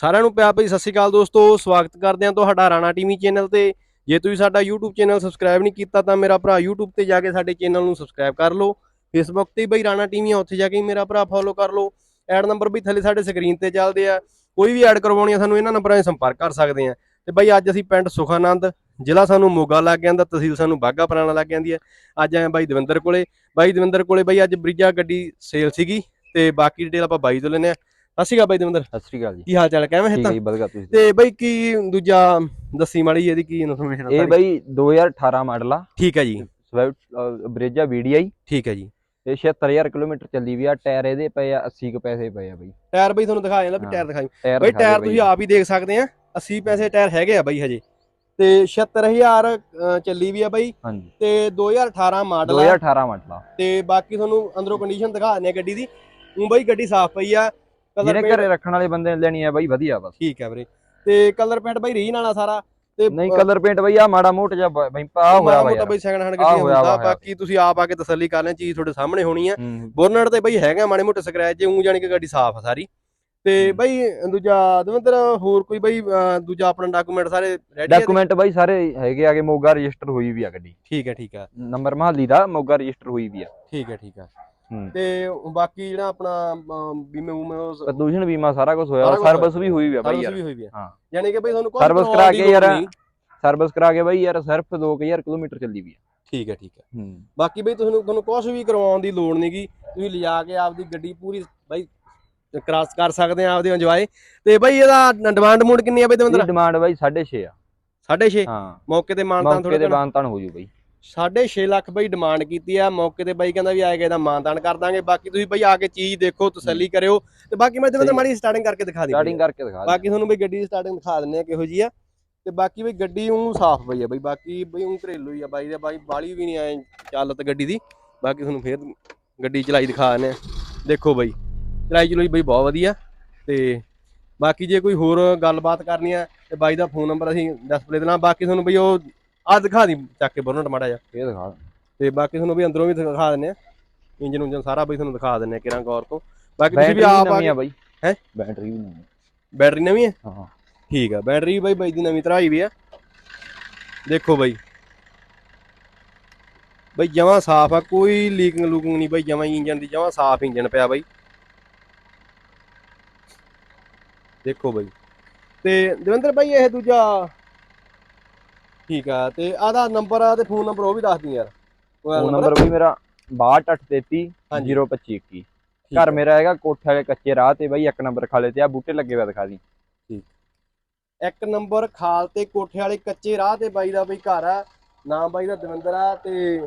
ਸਾਰਿਆਂ ਨੂੰ ਪਿਆਰ ਭਰੀ ਸਤਿ ਸ਼੍ਰੀ ਅਕਾਲ ਦੋਸਤੋ, ਸਵਾਗਤ ਕਰਦੇ ਹਾਂ ਤੁਹਾਡਾ ਰਾਣਾ ਟੀਵੀ ਚੈਨਲ ਤੇ। ਜੇ ਤੁਸੀਂ ਸਾਡਾ YouTube ਚੈਨਲ ਸਬਸਕ੍ਰਾਈਬ ਨਹੀਂ ਕੀਤਾ ਤਾਂ ਮੇਰਾ ਭਰਾ YouTube ਤੇ ਜਾ ਕੇ ਸਾਡੇ ਚੈਨਲ ਨੂੰ ਸਬਸਕ੍ਰਾਈਬ ਕਰ ਲਓ। Facebook ਤੇ ਬਈ ਰਾਣਾ ਟੀਵੀ ਆ, ਉੱਥੇ ਜਾ ਕੇ ਮੇਰਾ ਭਰਾ ਫੋਲੋ ਕਰ ਲਓ। ਐਡ ਨੰਬਰ ਵੀ ਥੱਲੇ ਸਾਡੇ ਸਕਰੀਨ ਤੇ ਚੱਲਦੇ ਆ। ਕੋਈ ਵੀ ਐਡ ਕਰਵਾਉਣੀ ਆ, ਸਾਨੂੰ ਇਹਨਾਂ ਨੰਬਰਾਂ 'ਤੇ ਸੰਪਰਕ ਕਰ ਸਕਦੇ ਆ। ਤੇ ਬਈ ਅੱਜ ਅਸੀਂ ਪਿੰਡ ਸੁਖਾਨੰਦ ਜ਼ਿਲ੍ਹਾ ਸਾਨੂੰ ਮੋਗਾ ਲੱਗ ਜਾਂਦਾ ਤਹਿਸੀਲ ਸਾਨੂੰ ਬਾਗਾ ਪੁਰਾਣਾ ਲੱਗ ਜਾਂਦੀ ਹੈ ਅੱਜ ਆਏ ਹਾਂ ਬਾਈ ਦਵਿੰਦਰ ਕੋਲੇ। ਬਾਈ ਦਵਿੰਦਰ ਕੋਲੇ ਬਾਈ ਅੱਜ ਬ੍ਰਿਜਾ ਗੱਡੀ ਸੇਲ ਸੀਗੀ ਤੇ ਬਾਕੀ ਡਿਟੇਲ ਆਪਾਂ ਬਾਈ ਤੋਂ ਲੈਨੇ ਆ। ਸਤਿ ਸ਼੍ਰੀ ਅਕਾਲ ਬਾਈ ਦਵਿੰਦਰ। ਸਤਿ ਸ਼੍ਰੀ ਅਕਾਲ ਜੀ। ਕੀ ਹਾਲ ਚਾਲ ਕਿਵੇਂ ਹੈ ਠੀਕ ਤਾਂ ਜੀ ਬਦਗਾ ਤੁਸੀਂ ਤੇ ਬਈ ਕੀ ਦੂਜਾ ਦੱਸੀ ਮਾੜੀ ਇਹਦੀ ਕੀ ਇਨਫੋਰਮੇਸ਼ਨ ਇਹ ਬਈ 2018 ਮਾਡਲ ਆ। ਠੀਕ ਹੈ ਜੀ। ਸਵਿਫਟ ਬ੍ਰੇਜਾ VDI ਠੀਕ ਹੈ ਜੀ। ਤੇ 76000 ਕਿਲੋਮੀਟਰ ਚੱਲੀ ਵੀ ਆ। ਟਾਇਰ ਇਹਦੇ ਪਏ ਆ 80 ਕੁ ਪੈਸੇ ਪਏ ਆ ਬਈ। ਟਾਇਰ ਬਈ ਤੁਹਾਨੂੰ ਦਿਖਾ ਜਾਂਦਾ ਵੀ। ਟਾਇਰ ਦਿਖਾਈ। ਬਈ ਟਾਇਰ ਤੁਸੀਂ ਆਪ ਹੀ ਦੇਖ ਸਕਦੇ ਆ 80 ਪੈਸੇ ਟਾਇਰ ਹੈਗੇ ਆ ਬਈ ਹਜੇ। ਤੇ 76000 ਅ, ਚੱਲੀ ਵੀ ਆ ਬਈ। ਤੇ 2018 ਮਾਡਲ ਆ। 2018 ਮਾਡਲ ਆ। ਤੇ ਬਾਕੀ ਤੁਹਾਨੂੰ ਅੰਦਰੋਂ ਕੰਡੀਸ਼ਨ ਦਿਖਾ ਦਿੰਦੇ ਆ ਗੱਡੀ ਦੀ। ਉਹ ਬਈ ਗੱਡੀ ਸਾਫ਼ ਪਈ ਆ। ਜਿਹਨੇ ਘਰੇ ਰੱਖਣ ਵਾਲੇ ਬੰਦੇ ਨੇ ਲੈਣੀ ਆ ਬਈ ਵਧੀਆ ਬਸ। ਠੀਕ ਹੈ ਵੀਰੇ। ਤੇ ਕਲਰ ਪੈਂਟ ਬਈ ਰੀਨ ਵਾਲਾ ਸਾਰਾ ਤੇ ਨਹੀਂ ਕਲਰ ਪੇਂਟ ਬਈ ਆ ਮਾੜਾ ਮੋਟ ਬ- ਬਈ ਆ ਹੋਇਆ ਵਾ ਤਾਂ ਬਈ ਸੈਕੰਡ ਹੈਂਡ ਗੱਡੀਆਂ ਹੁੰਦਾ ਬਾਕੀ ਤੁਸੀਂ ਆਪ ਆ ਕੇ ਤਸੱਲੀ ਕਰ ਲੈਣ ਚੀਜ਼ ਤੁਹਾਡੇ ਸਾਹਮਣੇ ਹੋਣੀ ਆ। ਹੂੰ। ਬੋਨਟ ਤੇ ਬਈ ਹੈਗਾ ਮਾੜੇ ਮੋਟੇ ਸਕ੍ਰੈਚ ਜੇ ਉਂ ਜਾਣੀ ਕਿ ਗੱਡੀ ਸਾਫ਼ ਆ ਸਾਰੀ। ਤੇ। ਬਈ ਦੂਜਾ ਦਵਿੰਦਰ ਹੋਰ ਕੋਈ ਬਈ ਦੂਜਾ ਆਪਣਾ ਡਾਕੂਮੈਂਟ ਸਾਰੇ ਰੈਡੀ ਆ ਡਾਕੂਮੈਂਟ ਬਈ ਸਾਰੇ ਹੈਗੇ ਆਗੇ ਮੋਗਾ ਰਜਿਸਟਰ ਹੋਈ ਵੀ ਆ ਗੱਡੀ। ਠੀਕ ਹੈ ਠੀਕ ਹੈ। ਨੰਬਰ ਮਹੱਲੀ ਦਾ ਮੋਗਾ ਰਜਿਸਟਰ ਹੋਈ ਵੀ ਆ। ਠੀਕ ਹੈ ਠੀਕ ਹੂੰ। ਤੇ ਬਾਕੀ ਜਿਹੜਾ ਆਪਣਾ ਬੀਮੇ ਉਹ ਪ੍ਰਦੂਸ਼ਣ ਬੀਮਾ ਸਾਰਾ ਕੁਝ ਹੋਇਆ ਸਰਵਿਸ ਵੀ ਹੋਈ ਵੀ ਆ ਬਈ ਸਰਵਿਸ ਯਾਰ। ਵੀ ਹੋਈ ਵੀ ਆ। ਹਾਂ। ਯਾਨੀ ਕਿ ਬਈ ਤੁਹਾਨੂੰ ਕੋਈ ਸਰਵਿਸ ਕਰਾ ਕੇ ਯਾਰ। ਸਰਵਿਸ ਕਰਾ ਕੇ ਬਈ ਯਾਰ ਸਿਰਫ 2000 ਕਿਲੋਮੀਟਰ ਚੱਲੀ ਵੀ ਆ। ਠੀਕ ਹੈ ਠੀਕ ਹੈ। ਹੂੰ। ਬਾਕੀ ਬਈ ਤੁਹਾਨੂੰ ਤੁਹਾਨੂੰ ਕੁਝ ਵੀ ਕਰਵਾਉਣ ਦੀ ਲੋੜ ਨਹੀਂਗੀ ਤੁਸੀਂ ਲਿਜਾ ਕੇ ਆਪਦੀ ਗੱਡੀ ਪੂਰੀ ਬਈ ਕ੍ਰਾਸ ਕਰ ਸਕਦੇ ਆ ਆਪਦੇ ਇੰਜੋਏ ਤੇ ਬਈ ਇਹਦਾ ਡਿਮਾਂਡ ਮੂਡ ਕਿੰਨੀ ਆ ਬਈ ਦਵਿੰਦਰ? ਡਿਮਾਂਡ ਬਾਈ 6.5 ਆ। 6.5 ਹਾਂ। ਮੌਕੇ ਤੇ ਮਾਨਤਾਨ ਮੌਕੇ ਥੋੜੇ ਤੇ ਬਾਨਤਾਨ ਹੋ ਜੂ ਬਾਈ। 6.5 ਲੱਖ ਬਈ ਡਿਮਾਂਡ ਕੀਤੀ ਆ। ਮੌਕੇ ਤੇ ਬਾਈ ਕਹਿੰਦਾ ਵੀ ਆਏਗਾ ਇਹਦਾ ਮਾਨਤਾਨ ਕਰ ਦਾਂਗੇ। ਬਾਕੀ ਤੁਸੀਂ ਬਈ ਆ ਕੇ ਚੀਜ਼ ਦੇਖੋ ਤਸੱਲੀ ਕਰਿਓ। ਤੇ ਬਾਕੀ ਮੈਂ ਸਹੀ। ਮਾੜੀ ਸਟਾਰਟਿੰਗ ਕਰਕੇ ਦਿਖਾ ਦਿੰਦੀ ਸਟਾਰਟਿੰਗ ਕਰਕੇ ਦਿਖਾ ਦੇ ਬਾਕੀ ਤੁਹਾਨੂੰ ਬਈ ਗੱਡੀ ਦੀ ਸਟਾਰਟਿੰਗ ਦਿਖਾ ਦਿੰਨੇ ਆ ਕਿਹੋ ਜੀ ਆ। ਤੇ ਬਾਕੀ ਬਈ ਗੱਡੀ ਉਹ ਸਾਫ਼ ਪਈ ਆ ਬਈ। ਬਾਕੀ ਬਈ ਉਹ ਘਰੇਲੂ ਹੀ ਆ ਬਾਈ ਦੇ। ਬਾਈ ਬਾਲੀ ਵੀ ਨਹੀਂ ਆਏ ਚੱਲਤ ਗੱਡੀ ਦੀ। ਬਾਕੀ ਤੁਹਾਨੂੰ ਫੇਰ ਗੱਡੀ ਚਲਾਈ ਦਿਖਾ ਦਿੰਨੇ ਆ। ਦੇਖੋ ਬਈ ਚਲਾਈ ਚਲੋਈ ਬਈ ਬਹੁਤ ਵਧੀਆ। ਤੇ ਬਾਕੀ ਜੇ ਕੋਈ ਹੋਰ ਗੱਲਬਾਤ ਕਰਨੀ ਆ ਤੇ ਬਾਈ ਦਾ ਫੋਨ ਨੰਬਰ ਅਸੀਂ ਡਿਸਪਲੇ ਦੇਣਾ ਬਾਕੀ ਤੁਹਾਨੂੰ ਬਈ ਉਹ ਆ ਦਿਖਾ ਦੀ ਚੱਕ ਕੇ ਬੋਨਟ ਮਾੜਾ ਜਿਹਾ। ਇਹ ਦਿਖਾ ਤੇ ਬਾਕੀ ਤੁਹਾਨੂੰ ਵੀ ਅੰਦਰੋਂ ਵੀ ਦਿਖਾ ਦਿੰਨੇ ਆ। ਇੰਜਨ ਉਂਜਨ ਸਾਰਾ ਬਈ ਤੁਹਾਨੂੰ ਦਿਖਾ ਦਿੰਨੇ ਆ ਕਿਰਾਂ ਗੌਰ ਤੋਂ। ਬਾਕੀ ਤੁਸੀਂ ਵੀ ਆਪ ਆ ਬਾਈ। ਹੈਂ? ਬੈਟਰੀ ਵੀ ਨਵੀਂ। ਬੈਟਰੀ ਨਵੀਂ ਹੈ ਹਾਂ। ਠੀਕ ਆ ਬੈਟਰੀ ਬਾਈ ਬਾਈ ਦੀ ਨਵੀਂ ਤਰਾਈ ਵੀ ਆ। ਦੇਖੋ ਬਾਈ। ਬਾਈ ਜਮਾਂ ਸਾਫ਼ ਆ ਕੋਈ ਲੀਕਿੰਗ ਲੂਕਿੰਗ ਨਹੀਂ ਬਾਈ ਜਮਾਂ ਇੰਜਨ ਦੀ ਜਮਾਂ ਸਾਫ਼ ਇੰਜਨ ਪਿਆ ਬਾਈ। ਦੇਖੋ ਬਾਈ। ਤੇ ਦਵਿੰਦਰ ਬਾਈ ਇਹ ਦੂਜਾ ਠੀਕ ਆ ਤੇ ਆਦਾ ਨੰਬਰ ਆ ਤੇ ਫੋਨ ਨੰਬਰ ਉਹ ਵੀ ਦੱਸ ਦੀ ਯਾਰ। ਫੋਨ ਨੰਬਰ ਬਈ ਮੇਰਾ 6233 ਹਾਂਜੀ। 02521 ਠੀਕ ਘਰ ਆ। ਮੇਰਾ ਹੈਗਾ ਕੋਠੇ ਵਾਲੇ ਕੱਚੇ ਰਾਹ ਤੇ ਬਾਈ ਇੱਕ ਨੰਬਰ ਖਾਲੇ ਤੇ ਆ ਬੂਟੇ ਲੱਗੇ ਆ ਦਿਖਾ ਦੀ। ਇੱਕ ਨੰਬਰ ਖਾਲ ਤੇ ਕੋਠੇ ਵਾਲੇ ਕੱਚੇ ਰਾਹ ਤੇ ਬਾਈ ਦਾ ਬਈ ਘਰ ਆ ਨਾਮ ਬਾਈ ਦਾ ਦਵਿੰਦਰ ਆ ਤੇ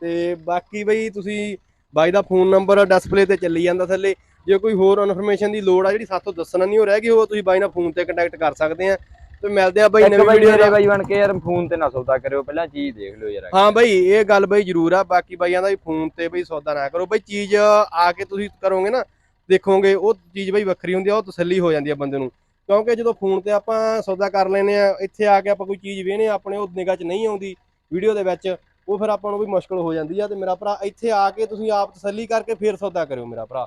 ਤੇ ਬਾਕੀ ਬਈ ਤੁਸੀਂ ਬਾਈ ਦਾ ਫੋਨ ਨੰਬਰ ਡਿਸਪਲੇ ਤੇ ਚੱਲੀ ਜਾਂਦਾ ਥੱਲੇ। ਜੇ ਕੋਈ ਹੋਰ ਇਨਫੋਰਮੇਸ਼ਨ ਦੀ ਲੋੜ ਆ ਜਿਹੜੀ ਸਾਥੋਂ ਦੱਸਣਾ ਨਹੀਂ ਹੋ ਰਹਿ ਗਈ ਉਹ ਤੁਸੀਂ ਬਾਈ ਨਾਲ ਫੋਨ ਤੇ ਕੰਟੈਕਟ ਕਰ ਸਕਦੇ ਆ। ਤੇ ਮਿਲਦੇ ਆ ਬਾਈ ਨਵੀਂ ਵੀਡੀਓ ਮੇਰੇ ਬਾਈ ਬਣ ਕੇ ਯਾਰ ਫੋਨ ਤੇ ਨਾ ਸੌਦਾ ਕਰਿਓ ਪਹਿਲਾਂ ਚੀਜ਼ ਦੇਖ ਲਿਓ ਯਾਰ ਹਾਂ ਬਾਈ ਇਹ ਗੱਲ ਬਾਈ ਜ਼ਰੂਰ ਆ ਬਾਕੀ ਬਾਈਆਂ ਦਾ ਵੀ ਫੋਨ ਤੇ ਬਈ ਸੌਦਾ ਨਾ ਕਰੋ। ਬਾਈ ਚੀਜ਼ ਆ ਕੇ ਤੁਸੀਂ ਕਰੋਗੇ ਨਾ ਦੇਖੋਗੇ ਉਹ ਚੀਜ਼ ਬਾਈ ਵੱਖਰੀ ਹੁੰਦੀ ਆ ਉਹ ਤਸੱਲੀ ਹੋ ਜਾਂਦੀ ਆ ਬੰਦੇ ਨੂੰ। ਕਿਉਂਕਿ ਜਦੋਂ ਫੋਨ ਤੇ ਆਪਾਂ ਸੌਦਾ ਕਰ ਲੈਨੇ ਆ ਇੱਥੇ ਆ ਕੇ ਆਪਾਂ ਕੋਈ ਚੀਜ਼ ਵੇਨੇ ਆਪਣੇ ਉਹ ਨਿਗਾਹ 'ਚ ਨਹੀਂ ਆਉਂਦੀ ਵੀਡੀਓ ਦੇ ਵਿੱਚ ਉਹ ਫਿਰ ਆਪਾਂ ਨੂੰ ਵੀ ਮੁਸ਼ਕਲ ਹੋ ਜਾਂਦੀ ਆ ਤੇ ਮੇਰਾ ਭਰਾ ਇੱਥੇ ਆ ਕੇ ਤੁਸੀਂ ਆਪ ਤਸੱਲੀ ਕਰਕੇ ਫੇਰ ਸੌਦਾ ਕਰਿਓ ਮੇਰਾ ਭਰਾ।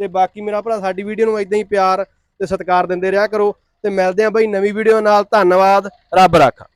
ਤੇ ਬਾਕੀ ਮੇਰਾ ਭਰਾ ਸਾਡੀ ਵੀਡੀਓ ਨੂੰ ਇਦਾਂ ਹੀ ਪਿਆਰ ਤੇ ਸਤਿਕਾਰ ਦਿੰਦੇ ਰਿਹਾ ਕਰੋ। ਤੇ ਮਿਲਦੇ ਆ ਬਈ ਨਵੀਂ ਵੀਡੀਓ ਨਾਲ। ਧੰਨਵਾਦ। ਰੱਬ ਰੱਖਾ।